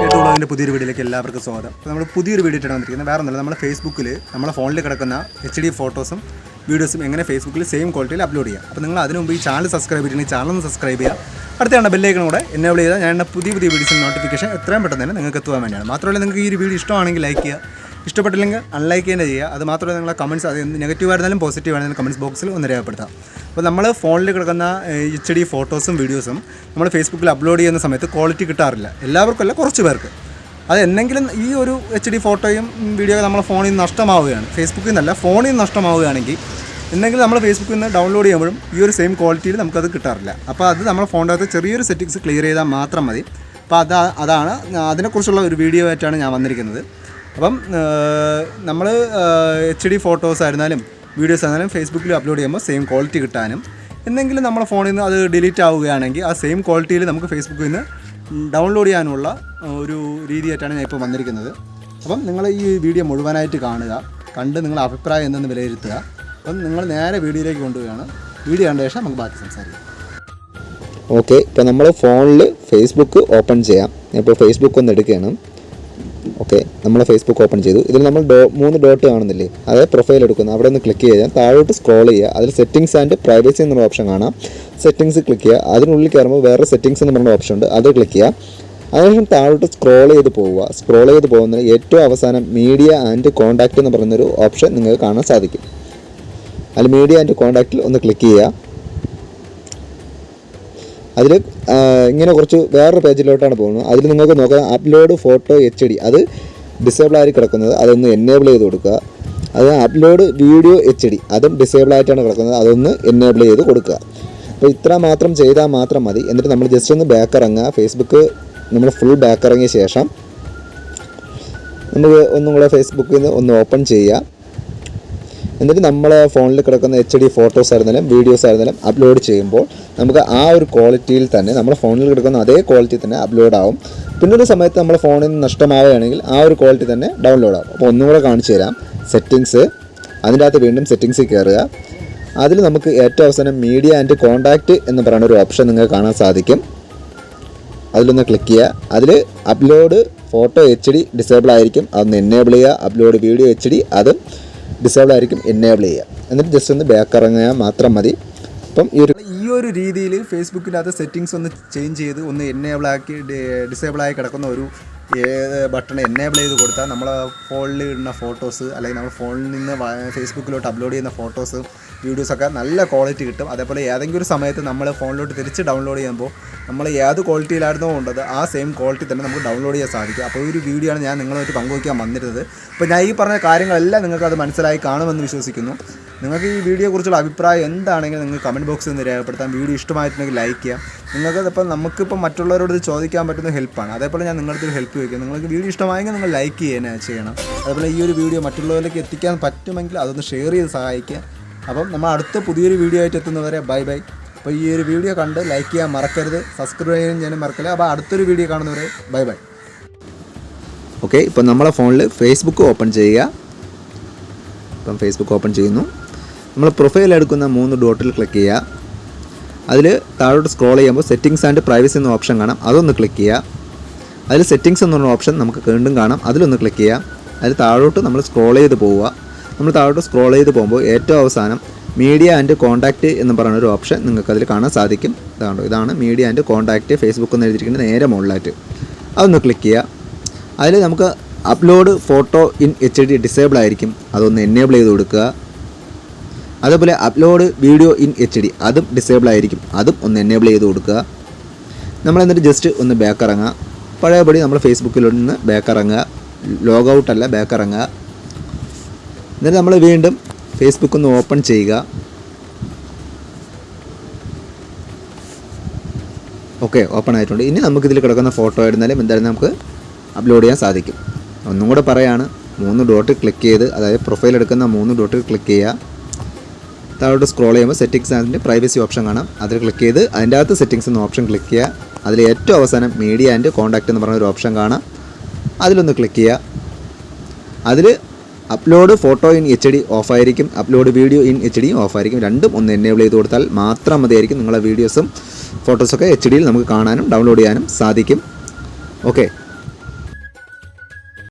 കേട്ടുള്ളതിന്റെ പുതിയൊരു വീഡിയോയിലേക്ക് എല്ലാവർക്കും സ്വാഗതം. അപ്പോൾ നമ്മൾ പുതിയൊരു വീഡിയോ ഇട്ടാണ് വന്നിരിക്കുന്നത്. വേറെ ഒന്നുമില്ല നമ്മുടെ ഫേസ്ബുക്കിൽ നമ്മുടെ ഫോണിൽ കിടക്കുന്ന എച്ച് ഡി ഫോട്ടോസും വീഡിയോസും എങ്ങനെ ഫേസ്ബുക്കിൽ സെയിം ക്വാളിറ്റിയിൽ അപ്ലോഡ് ചെയ്യാം. അപ്പോൾ നിങ്ങൾ അതിന് മുമ്പ് ഈ ചാനൽ സബ്സ്ക്രൈബ് ചെയ്തിട്ടുണ്ടെങ്കിൽ ചാനൽ ഒന്ന് സബ്സ്ക്രൈബ് ചെയ്യുക. അടുത്താണ് ബെല്ലേക്കും കൂടെ എന്നെ ചെയ്താൽ ഞാൻ പുതിയ പുതിയ വീഡിയോസിന്റെ നോട്ടിഫിക്കേഷൻ എത്രയും പെട്ടെന്ന് തന്നെ നിങ്ങൾക്ക് എത്തുവാൻ വേണ്ടിയാണ്. മാത്രമല്ല നിങ്ങൾക്ക് ഈ ഒരു വീഡിയോ ഇഷ്ടമാണെങ്കിൽ ലൈക്ക് ചെയ്യുക. ഇഷ്ടപ്പെട്ടില്ലെങ്കിൽ അൺലൈക്ക് തന്നെ ചെയ്യുക. അത് മാത്രമല്ല നിങ്ങളെ കമന്റ്സ് അത് നെഗറ്റീവ് ആയിരുന്നാലും പോസിറ്റീവ് ആയിരുന്നാലും കമന്റ്സ് ബോക്സിൽ ഒന്ന് രേഖപ്പെടുത്താം. അപ്പോൾ നമ്മൾ ഫോണിൽ കിടക്കുന്ന എച്ച് ഡി ഫോട്ടോസും വീഡിയോസും നമ്മൾ ഫേസ്ബുക്കിൽ അപ്ലോഡ് ചെയ്യുന്ന സമയത്ത് ക്വാളിറ്റി കിട്ടാറില്ല. എല്ലാവർക്കും അല്ല കുറച്ച് പേർക്ക്. അത് എന്തെങ്കിലും ഈ ഒരു എച്ച് ഡി ഫോട്ടോയും വീഡിയോ നമ്മൾ ഫോണിൽ നിന്ന് നഷ്ടമാവുകയാണ്. ഫേസ്ബുക്കിൽ നിന്നല്ല ഫോണിൽ നിന്ന് നഷ്ടമാവുകയാണെങ്കിൽ എന്തെങ്കിലും നമ്മൾ ഫേസ്ബുക്കിൽ നിന്ന് ഡൗൺലോഡ് ചെയ്യുമ്പോഴും ഈ ഒരു സെയിം ക്വാളിറ്റിയിൽ നമുക്കത് കിട്ടാറില്ല. അപ്പോൾ അത് നമ്മൾ ഫോണിന്റെ അകത്ത് ചെറിയൊരു സെറ്റിങ്സ് ക്ലിയർ ചെയ്താൽ മാത്രം മതി. അപ്പോൾ അത് അതാണ് അതിനെക്കുറിച്ചുള്ള ഒരു വീഡിയോ ആയിട്ടാണ് ഞാൻ വന്നിരിക്കുന്നത്. അപ്പം നമ്മൾ എച്ച് ഡി ഫോട്ടോസ് ആയിരുന്നാലും വീഡിയോസ് ആയിരുന്നാലും ഫേസ്ബുക്കിൽ അപ്ലോഡ് ചെയ്യുമ്പോൾ സെയിം ക്വാളിറ്റി കിട്ടാനും. എന്തെങ്കിലും നമ്മുടെ ഫോണിൽ നിന്ന് അത് ഡിലീറ്റ് ആവുകയാണെങ്കിൽ ആ സെയിം ക്വാളിറ്റിയിൽ നമുക്ക് ഫേസ്ബുക്കിൽ നിന്ന് ഡൗൺലോഡ് ചെയ്യാനുള്ള ഒരു രീതിയായിട്ടാണ് ഞാൻ ഇപ്പോൾ വന്നിരിക്കുന്നത്. അപ്പം നിങ്ങൾ ഈ വീഡിയോ മുഴുവനായിട്ട് കാണുക. കണ്ട് നിങ്ങളുടെ അഭിപ്രായം എന്തെന്ന് വിലയിരുത്തുക. അപ്പം നിങ്ങൾ നേരെ വീഡിയോയിലേക്ക് കൊണ്ടുപോവുകയാണ്. വീഡിയോ കണ്ട ശേഷം നമുക്ക് ബാക്കി സംസാരിക്കാം. ഓക്കെ ഇപ്പോൾ നമ്മൾ ഫോണിൽ ഫേസ്ബുക്ക് ഓപ്പൺ ചെയ്യാം. ഇപ്പോൾ ഫേസ്ബുക്ക് ഒന്ന് എടുക്കുകയാണ്. നമ്മൾ ഫേസ്ബുക്ക് ഓപ്പൺ ചെയ്തു. ഇതിൽ നമ്മൾ ഡോ മൂന്ന് ഡോട്ട് കാണുന്നില്ലേ? അതായത് പ്രൊഫൈൽ എടുക്കുന്നു. അവിടെ ഒന്ന് ക്ലിക്ക് ചെയ്യാം താഴോട്ട് സ്ക്രോൾ ചെയ്യുക. അതിൽ സെറ്റിംഗ്സ് ആൻഡ് പ്രൈവസി എന്നുള്ള ഓപ്ഷൻ കാണാം. സെറ്റിംഗ്സ് ക്ലിക്ക് ചെയ്യുക. അതിനുള്ളിൽ കയറുമ്പോൾ വേറെ സെറ്റിംഗ്സ് എന്ന് പറഞ്ഞ ഓപ്ഷൻ ഉണ്ട്. അത് ക്ലിക്ക് ചെയ്യുക. അതിനുശേഷം താഴോട്ട് സ്ക്രോൾ ചെയ്ത് പോവുക. സ്ക്രോൾ ചെയ്ത് പോകുന്നതിന് ഏറ്റവും അവസാനം മീഡിയ ആൻഡ് കോൺടാക്റ്റ് എന്ന് പറയുന്നൊരു ഓപ്ഷൻ നിങ്ങൾക്ക് കാണാൻ സാധിക്കും. അതിൽ മീഡിയ ആൻഡ് കോൺടാക്റ്റിൽ ഒന്ന് ക്ലിക്ക് ചെയ്യുക. അതിൽ ഇങ്ങനെ കുറച്ച് വേറൊരു പേജിലോട്ടാണ് പോകുന്നത്. അതിൽ നിങ്ങൾക്ക് നോക്കാം. അപ്ലോഡ് ഫോട്ടോ എച്ച് ഡി അത് ഡിസേബിൾ ആയി കിടക്കുന്നത് അതൊന്ന് എനേബിൾ ചെയ്ത് കൊടുക്കുക. അത് അപ്ലോഡ് വീഡിയോ എച്ച് ഡി അതും ഡിസേബിൾ ആയിട്ടാണ് കിടക്കുന്നത്. അതൊന്ന് എനേബിൾ ചെയ്ത് കൊടുക്കുക. അപ്പോൾ ഇത്ര മാത്രം ചെയ്താൽ മാത്രം മതി. എന്നിട്ട് നമ്മൾ ജസ്റ്റ് ഒന്ന് ബാക്ക് ഇറങ്ങുക. ഫേസ്ബുക്ക് നമ്മൾ ഫുൾ ബാക്ക് ഇറങ്ങിയ ശേഷം നമുക്ക് ഒന്നും കൂടെ ഫേസ്ബുക്കിൽ നിന്ന് ഒന്ന് ഓപ്പൺ ചെയ്യുക. എന്നിട്ട് നമ്മൾ ഫോണിൽ കിടക്കുന്ന എച്ച് ഡി ഫോട്ടോസ് ആയിരുന്നാലും വീഡിയോസ് ആയിരുന്നാലും അപ്ലോഡ് ചെയ്യുമ്പോൾ നമുക്ക് ആ ഒരു ക്വാളിറ്റിയിൽ തന്നെ നമ്മുടെ ഫോണിൽ കിടക്കുന്ന അതേ ക്വാളിറ്റി തന്നെ അപ്ലോഡ് ആവും. പിന്നൊരു സമയത്ത് നമ്മുടെ ഫോണിൽ നിന്ന് നഷ്ടമാവുകയാണെങ്കിൽ ആ ഒരു ക്വാളിറ്റി തന്നെ ഡൗൺലോഡ് ആവും. അപ്പോൾ ഒന്നുകൂടെ കാണിച്ചു തരാം. സെറ്റിങ്സ് അതിന്റെ അകത്ത് വീണ്ടും സെറ്റിങ്സിൽ കയറുക. അതിൽ നമുക്ക് ഏറ്റവും അവസാനം മീഡിയ ആൻഡ് കോൺടാക്റ്റ് എന്ന് പറയുന്ന ഒരു ഓപ്ഷൻ നിങ്ങൾക്ക് കാണാൻ സാധിക്കും. അതിലൊന്ന് ക്ലിക്ക് ചെയ്യുക. അതിൽ upload photo H D disable ആയിരിക്കും. അതൊന്ന് എനേബിൾ ചെയ്യുക. അപ്ലോഡ് വീഡിയോ എച്ച് ഡി അത് ഡിസേബിൾ ആയിരിക്കും എനേബിൾ ചെയ്യുക. എന്നിട്ട് ജസ്റ്റ് ഒന്ന് ബാക്ക് ഇറങ്ങിയാൽ മാത്രം മതി. അപ്പം ഈ ഒരു ഈ ഒരു രീതിയിൽ ഫേസ്ബുക്കിനകത്ത് സെറ്റിങ്സ് ഒന്ന് ചേഞ്ച് ചെയ്ത് ഒന്ന് എനേബിൾ ആക്കി ഡിസേബിൾ ആയി കിടക്കുന്ന ഒരു ബട്ടൺ എനേബിൾ ചെയ്ത് കൊടുത്താൽ നമ്മൾ ഫോണിൽ ഇടുന്ന ഫോട്ടോസ് അല്ലെങ്കിൽ നമ്മൾ ഫോണിൽ നിന്ന് ഫേസ്ബുക്കിലോട്ട് അപ്ലോഡ് ചെയ്യുന്ന ഫോട്ടോസ് വീഡിയോസൊക്കെ നല്ല ക്വാളിറ്റി കിട്ടും. അതേപോലെ ഏതെങ്കിലും ഒരു സമയത്ത് നമ്മൾ ഫോണിലോട്ട് തിരിച്ച് ഡൗൺലോഡ് ചെയ്യുമ്പോൾ നമ്മൾ ഏത് ക്വാളിറ്റിയിലായിരുന്നോ ഉണ്ടത് ആ സെയിം ക്വാളിറ്റി തന്നെ നമുക്ക് ഡൗൺലോഡ് ചെയ്യാൻ സാധിക്കും. അപ്പോൾ ഒരു വീഡിയോ ആണ് ഞാൻ നിങ്ങളുമായിട്ട് പങ്കുവയ്ക്കാൻ വന്നിരുന്നത്. അപ്പോൾ ഞാൻ ഈ പറഞ്ഞ കാര്യങ്ങളെല്ലാം നിങ്ങൾക്ക് അത് മനസ്സിലായി കാണുമെന്ന് വിശ്വസിക്കുന്നു. നിങ്ങൾക്ക് ഈ വീഡിയോ കുറിച്ചുള്ള അഭിപ്രായം എന്താണെങ്കിലും നിങ്ങൾ കമന്റ് ബോക്സിൽ നിന്ന് രേഖപ്പെടുത്താം. വീഡിയോ ഇഷ്ടമായിട്ടുണ്ടെങ്കിൽ ലൈക്ക് ചെയ്യാം നിങ്ങൾക്ക് ഇപ്പം നമുക്കിപ്പോൾ മറ്റുള്ളവരോട് ചോദിക്കാൻ പറ്റുന്ന ഹെൽപ്പാണ് അതേപോലെ ഞാൻ നിങ്ങളുടെ ഒരു ഹെൽപ്പ് ചോദിക്കും നിങ്ങൾക്ക് വീഡിയോ ഇഷ്ടമായെങ്കിൽ നിങ്ങൾ ലൈക്ക് ചെയ്യാൻ ചെയ്യണം. അതുപോലെ ഈ ഒരു വീഡിയോ മറ്റുള്ളവരിലേക്ക് എത്തിക്കാൻ പറ്റുമെങ്കിൽ അതൊന്ന് ഷെയർ ചെയ്ത് സഹായിക്കുക. അപ്പം നമ്മൾ അടുത്ത പുതിയൊരു വീഡിയോ ആയിട്ട് എത്തുന്നവരെ ബൈ ബൈ അപ്പോൾ ഈ ഒരു വീഡിയോ കണ്ട് ലൈക്ക് ചെയ്യാൻ മറക്കരുത്. സബ്സ്ക്രൈബ് ചെയ്യാൻ ഞാനും മറക്കില്ല. അപ്പോൾ അടുത്തൊരു വീഡിയോ കാണുന്നവരെ ബൈ ബൈ ഓക്കെ ഇപ്പം നമ്മളെ ഫോണിൽ ഫേസ്ബുക്ക് ഓപ്പൺ ചെയ്യുക. ഇപ്പം ഫേസ്ബുക്ക് ഓപ്പൺ ചെയ്യുന്നു. നമ്മൾ പ്രൊഫൈൽ എടുക്കുന്ന മൂന്ന് ഡോട്ടിൽ ക്ലിക്ക് ചെയ്യുക. അതിൽ താഴോട്ട് സ്ക്രോൾ ചെയ്യുമ്പോൾ സെറ്റിങ്സ് ആൻഡ് പ്രൈവസി എന്ന ഓപ്ഷൻ കാണാം. അതൊന്ന് ക്ലിക്ക് ചെയ്യുക. അതിൽ സെറ്റിങ്സ് എന്ന് പറഞ്ഞ ഓപ്ഷൻ നമുക്ക് വീണ്ടും കാണാം. അതിലൊന്ന് ക്ലിക്ക് ചെയ്യാം. അതിൽ താഴോട്ട് നമ്മൾ സ്ക്രോൾ ചെയ്ത് പോവുക. നമ്മൾ താഴോട്ട് സ്ക്രോൾ ചെയ്ത് പോകുമ്പോൾ ഏറ്റവും അവസാനം മീഡിയ ആൻഡ് കോൺടാക്റ്റ് എന്ന് പറയുന്ന ഒരു ഓപ്ഷൻ നിങ്ങൾക്ക് അതിൽ കാണാൻ സാധിക്കും. ഇതാണോ ഇതാണ് മീഡിയ ആൻഡ് കോൺടാക്റ്റ് ഫേസ്ബുക്ക് എന്ന് എഴുതിയിരിക്കുന്നത് നേരെ മുകളിലായിട്ട്. അതൊന്ന് ക്ലിക്ക് ചെയ്യുക അതിൽ നമുക്ക് upload photo in H D disable ആയിരിക്കും. അതൊന്ന് എനേബിൾ ചെയ്ത് കൊടുക്കുക. അതേപോലെ upload video in H D അതും ഡിസേബിൾ ആയിരിക്കും. അതും ഒന്ന് എനേബിൾ ചെയ്ത് കൊടുക്കുക. നമ്മൾ എന്നിട്ട് ജസ്റ്റ് ഒന്ന് ബാക്ക് ഇറങ്ങുക പഴയപടി നമ്മൾ ഫേസ്ബുക്കിൽ നിന്ന് ബാക്ക് ഇറങ്ങുക. ലോഗ് ഔട്ട് അല്ല ബാക്ക് ഇറങ്ങുക. എന്നിട്ട് നമ്മൾ വീണ്ടും ഫേസ്ബുക്ക് ഒന്ന് ഓപ്പൺ ചെയ്യുക. ഓക്കെ ഓപ്പൺ ആയിട്ടുണ്ട്. ഇനി നമുക്കിതിൽ കിടക്കുന്ന ഫോട്ടോ ആയിരുന്നാലും എന്തായാലും നമുക്ക് അപ്ലോഡ് ചെയ്യാൻ സാധിക്കും. ഒന്നും കൂടെ പറയാണ് മൂന്ന് ഡോട്ട് ക്ലിക്ക് ചെയ്ത് അതായത് പ്രൊഫൈൽ എടുക്കുന്ന മൂന്ന് ഡോട്ട് ക്ലിക്ക് ചെയ്യുക. താഴോട്ട് സ്ക്രോൾ ചെയ്യുമ്പോൾ സെറ്റിങ്സ് അതിന്റെ പ്രൈവസി ഓപ്ഷൻ കാണാം. അതിൽ ക്ലിക്ക് ചെയ്ത് അതിന്റെ അകത്ത് സെറ്റിങ്സ് എന്ന ഓപ്ഷൻ ക്ലിക്ക് ചെയ്യുക. അതിൽ ഏറ്റവും അവസാനം മീഡിയ ആൻഡ് കോൺടാക്റ്റ് എന്ന് പറഞ്ഞ ഒരു ഓപ്ഷൻ കാണാം. അതിലൊന്ന് ക്ലിക്ക് ചെയ്യുക. അതിൽ upload photo in H D ഓഫായിരിക്കും upload video in H D ഓഫായിരിക്കും രണ്ടും ഒന്ന് എനേബിൾ ചെയ്ത് കൊടുത്താൽ മാത്രം മതിയായിരിക്കും നിങ്ങളുടെ വീഡിയോസും ഫോട്ടോസൊക്കെ എച്ച് ഡിയിൽ നമുക്ക് കാണാനും ഡൗൺലോഡ് ചെയ്യാനും സാധിക്കും. ഓക്കെ